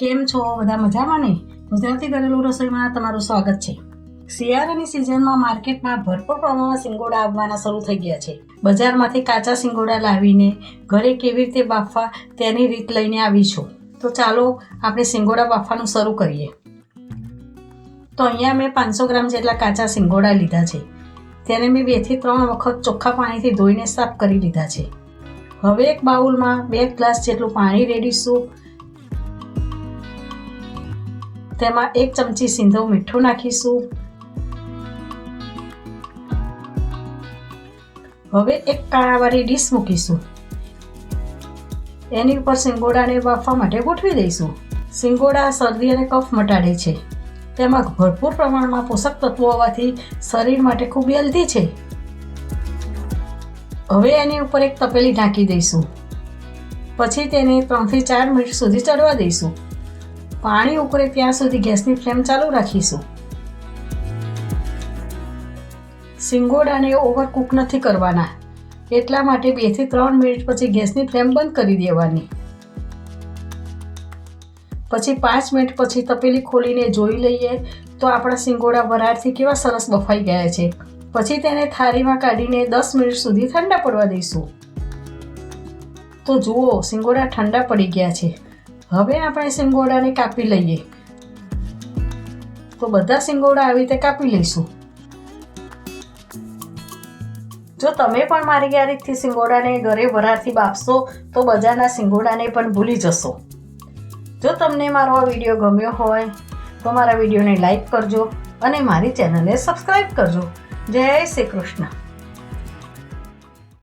કેમ છો? બધા મજામાં ને? ગુજરાતી ઘરેલું રસોઈમાં તમારું સ્વાગત છે. શિયાળાની સિઝનમાં માર્કેટમાં ભરપૂર પ્રમાણમાં સિંગોડા આવવાના શરૂ થઈ ગયા છે. બજારમાંથી કાચા સિંગોડા લાવીને ઘરે કેવી રીતે બાફવા તેની રીત લઈને આવી છું. તો ચાલો આપણે સિંગોડા બાફવાનું શરૂ કરીએ. તો અહીંયા મેં પાંચસો ગ્રામ જેટલા કાચા સિંગોડા લીધા છે. તેને મેં બેથી ત્રણ વખત ચોખ્ખા પાણીથી ધોઈને સાફ કરી લીધા છે. હવે એક બાઉલમાં બે ગ્લાસ જેટલું પાણી રેડીશું. તેમાં એક ચમચી સિંધો મીઠું નાખીશું. હવે એક કાણાવાળી ડીશ મૂકીશું. એની ઉપર સિંગોડાને બાફવા માટે ગોઠવી દઈશું. સિંગોડા, શરદી અને કફ મટાડે છે. તેમાં ભરપૂર પ્રમાણમાં પોષક તત્વો હોવાથી શરીર માટે ખૂબ હેલ્ધી છે. હવે એની ઉપર એક તપેલી ઢાંકી દઈશું. પછી તેને ત્રણથી ચાર મિનિટ સુધી ચડવા દઈશું. પાણી ઉકળે ત્યાં સુધી ગેસની ફ્લેમ ચાલુ રાખીશું. સિંગોડાને ઓવરકુક નથી કરવાના. એટલા માટે બેથી ત્રણ મિનિટ પછી ગેસની ફ્લેમ બંધ કરી દેવાની. પછી પાંચ મિનિટ પછી તપેલી ખોલીને જોઈ લઈએ તો આપણા સિંગોડા વરાળથી કેવા સરસ બફાઈ ગયા છે. પછી તેને થાળીમાં કાઢીને દસ મિનિટ સુધી ઠંડા પડવા દઈશું. તો જુઓ, સિંગોડા ઠંડા પડી ગયા છે. હવે આપણે સિંગોડાને કાપી લઈએ. તો બધા સિંગોડા આવી રીતે કાપી લઈશું. જો તમે પણ મારી આ રીતથી સિંગોડાને ઘરે વરાથી બાફશો, તો બજારના સિંગોડાને પણ ભૂલી જશો. જો તમને મારો આ વીડિયો ગમ્યો હોય, તો મારા વિડીયોને લાઈક કરજો અને મારી ચેનલને સબસ્ક્રાઈબ કરજો. જય શ્રી કૃષ્ણ.